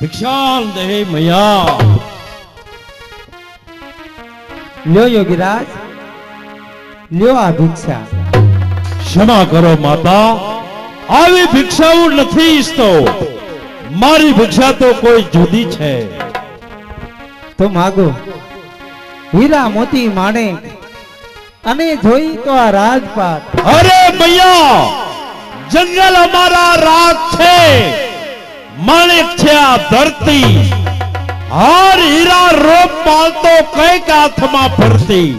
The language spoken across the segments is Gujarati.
ભિક્ષાલ દેહે મયા. લ્યો યોગીરાજ લ્યો આ ભિક્ષા. ક્ષમા કરો માતા. આવી ભિક્ષા હું નથી ઈચ્છતો. મારી ભિક્ષા તો કોઈ જુદી છે. તો માગો. હીરા મોતી માણે અને જોઈ તો આ રાજપાટ. અરે મૈયા જંગલ અમારા રાજ છે. માણેક છે આ ધરતી. હાર હીરા રોપ પાલતો કંઈક હાથમાં ફરતી.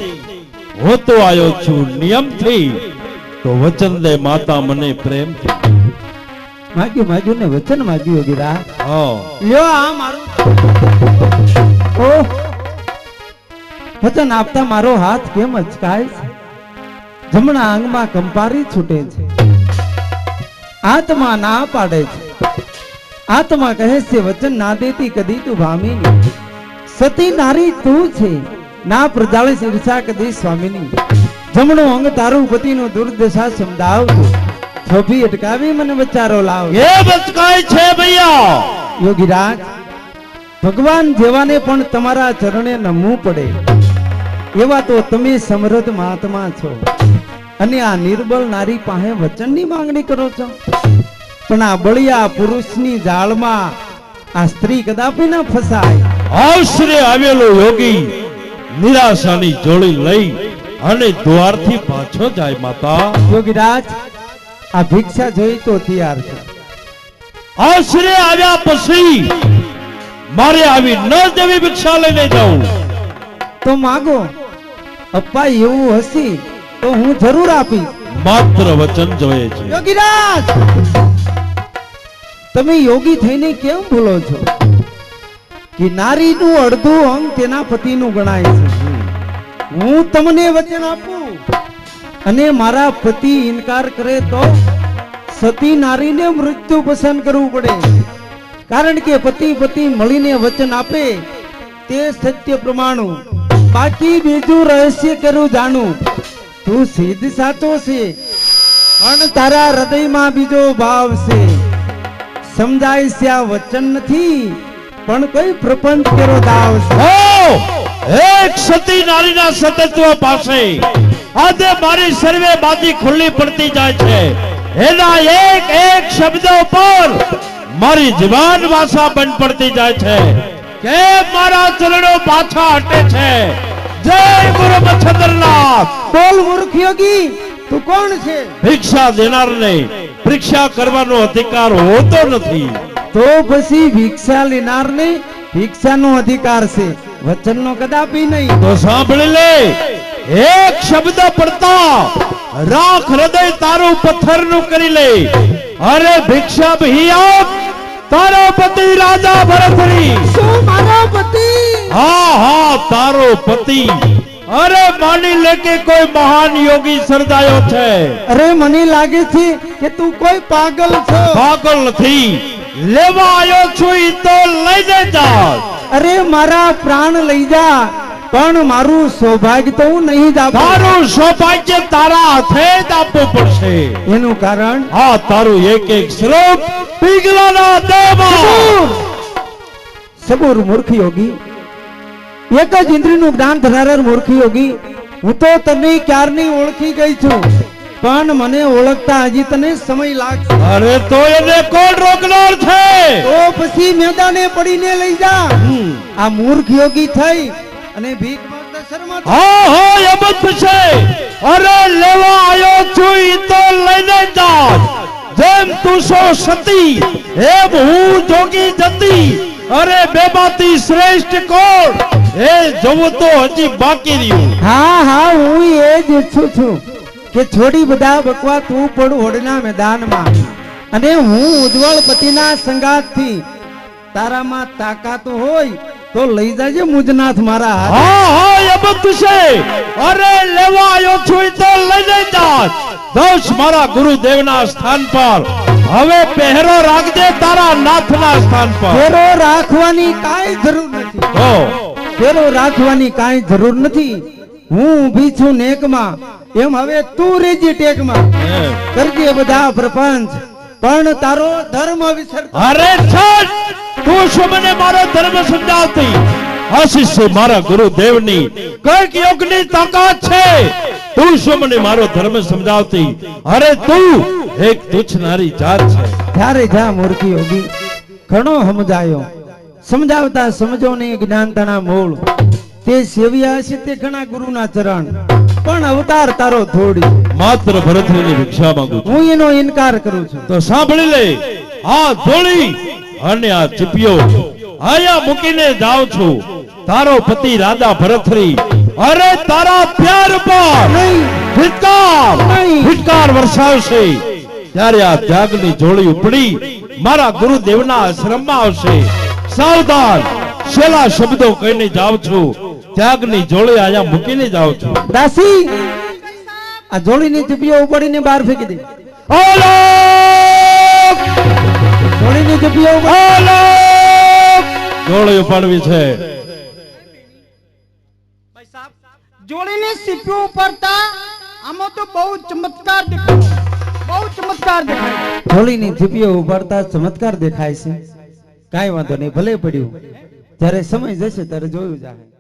હું તો આવ્યો છું નિયમથી. તો વચન દે માતા મને પ્રેમથી માગ્યું માગ્યું ને વચન માગ્યું ગીરા લ્યો આ મારું. વચન આપતા મારો હાથ કેમ અચકાય છે? જમણા અંગમાં કંપારી છૂટે છે. આત્મા ના પાડે છે. આત્મા કહે છે વચન ના દેતી કદી તું ભામીની સતી નારી તું છે ના પ્રજાળે ઈર્ષા કદી સ્વામીની જમણો અંગ તારું પતિનું દુર્દશા સમજાવતો. થોભી અટકાવી મને બચારો લાવ એ બચકાય છે ભૈયા? યોગીરાજ ભગવાન જેવાને પણ તમારા ચરણે નમવું પડે. એવા તો તમે સમૃદ્ધ મહાત્મા છો. અને આ નિર્બળ નારી પાસે વચનની માંગણી કરો છો. પણ આ બળિયા પુરુષની જાળમાં આ સ્ત્રી કદાપી ન ફસાય. આશરે આવેલો યોગી નિરાશાની જોડી લઈ અને દ્વારથી પાછો જાય માતા. યોગીરાજ આ ભિક્ષા જોઈ તો તૈયાર છે. આશરે આવ્યા પછી મારે આવી ન દેવી ભિક્ષા લઈને જાઉં. તો માગો અપ્પા એવું હશે તો હું જરૂર આપી માત્ર વચન જોઈએ છે. યોગીરાજ! તમે યોગી થઈને કેમ ભૂલો છો? કે નારીનું અડધું અંગ તેના પતિનું ગણાય છે. હું તમને વચન આપું, અને મારા પતિ ઇનકાર કરે તો સતી નારીને મૃત્યુ પસંદ કરવું પડે. કારણ કે પતિ પતિ મળીને વચન આપે તે સત્ય પ્રમાણું. બાકી બીજું રહસ્ય કરું જાણું. તું સિદ્ધ સાચો છે, પણ તારા હૃદયમાં બીજો ભાવ છે. સમજાય છે આ વચન નથી પણ કોઈ પ્રપંચ કેરો દાવ છે. એક સતી નારીના સતત્વ પાસે આજે મારી સર્વે બાજી ખુલ્લી પડતી જાય છે. એના એક એક શબ્દ ઉપર મારી જીવાન ભાષા બંધ પડતી જાય છે. કે મારા ચરણો પાછા હટે છે. જય ગુરુ મચ્છન્દ્રનાથ બોલ મૂર્ખ યોગી તું કોણ છે? ભિક્ષા દેનારને પરીક્ષા કરવાનો અધિકાર હોતો નથી. તો પછી ભિક્ષા લેનારને ભિક્ષાનો અધિકાર છે. વચનનો કદાપી નહીં. તો સાંભળી લે. એક શબ્દ પડતા રાખ હૃદય તારું પથ્થરનું કરી લે. અરે ભિક્ષા ભૈયા તારો પતિ રાજા ભરતરી. શું મારો પતિ? હા હા તારો પતિ. અરે માની લે કે કોઈ મહાન યોગી સર્જાયો છે. અરે મને લાગે છે કે તું કોઈ પાગલ છો? પાગલ નથી. લેવા આવ્યો છું ઈ તો લઈને જા અરે મારા પ્રાણ લઈ જા પણ મારું સૌભાગ્ય તો હું નહીં જ મારું સૌભાગ્ય તારા હાથે જ આપવું પડશે. એનું કારણ? હા તારું એક એક શ્લોક પીગલાના દેવા સબુર મૂર્ખ યોગી. એક જ ઇન્દ્રિયનું જ્ઞાન ધરાવનાર મૂર્ખ યોગી. હું તો તને ક્યારની ઓળખી ગઈ છું? પણ મને ઓળખતા હજી તને સમય લાગશે અરે તો એને કોણ રોકનાર છે? તો પછી મેદાને પડીને લઈ જા. આ મૂર્ખ યોગી થઈ અને ભીખ માંગતા. હા હા એમ જ છે અરે લેવા આવ્યો છું ઈ તો લઈને જા. જેમ તું સો સતી એમ હું જોગી જતી. અરે બેબાતી શ્રેષ્ઠ કોણ? એ જવું તો હજી બાકી રહ્યું. હા હા હું એ જ ઈચ્છું છું. કે છોડી બધા બકવા તું પણ હોડના મેદાનમાં. અને હું ઉજ્જવળ પતિના સંગાતથી તારામાં તાકાત હોય તો લઈ જાજે મુજનાથ મારા હા હા બધું છે. અરે લેવા આવ્યો છું તો લઈ જઈ જાત. દોષ મારા ગુરુદેવના સ્થાન પર. હવે પહેરો રાખજે તારા નાથના સ્થાન પર. ફેરો રાખવાની કાંઈ જરૂર નથી. હો. ફેરો રાખવાની કાંઈ જરૂર નથી. હું ઊભી છું નેકમાં. એમ હવે તું રેજી ટેકમાં. કરજે બધા પ્રપંચ. પણ તારો ધર્મ વિસર અરે છઠ તું શું મને મારો ધર્મ સમજાવતી? આશીષ છે મારા ગુરુદેવની. કંઈક યોગની તાકાત છે. તું શું મને મારો ધર્મ સમજાવતી? અરે તું એક તુચ્છ નારી જાત છે. ત્યારે જા મૂર્તિ યોગી ઘણો સમજાયો. સમજાવતા સમજો ને જ્ઞાનતાના મૂળ. તે સેવ્યા છે તે ઘણા ગુરુના ચરણ. પણ અવતાર તારો થોડી. માત્ર ભરતની ભિક્ષા માંગુ હું એનો ઇનકાર કરું છું. તો સાંભળી લે. આ ધોળી અને આ ચીપિયો. આયા મૂકીને જાઉં છું. તારો પતિ રાધા ભરતરી. અરે તારા પ્યાર પર ફિટકાર. નહીં. ફિટકાર વરસાવશે. ત્યારે આ ત્યાગની જોડી ઉપડી મારા ગુરુદેવના આશ્રમમાં આવશે. સાવધાન. છેલ્લા શબ્દો કહીને જાઉં છું. ત્યાગની જોડી આયા મૂકીને જાઉં છું. દાસી આ જોડીની ચીપીઓ ઉપાડીને બહાર ફેંકી દે. અલોક! જોડીની ઉપાડી- જોડી ઉપાડવી છે. જોડીને સીપીઓ ઉપરતા આમાં તો બહુ ચમત્કાર દેખાય બહુ ચમત્કાર દેખાય જોડીની ઉપાડતા ચમત્કાર દેખાય છે. કાંઈ વાંધો નહીં ભલે પડ્યું. જ્યારે સમય જશે ત્યારે જોયું જાય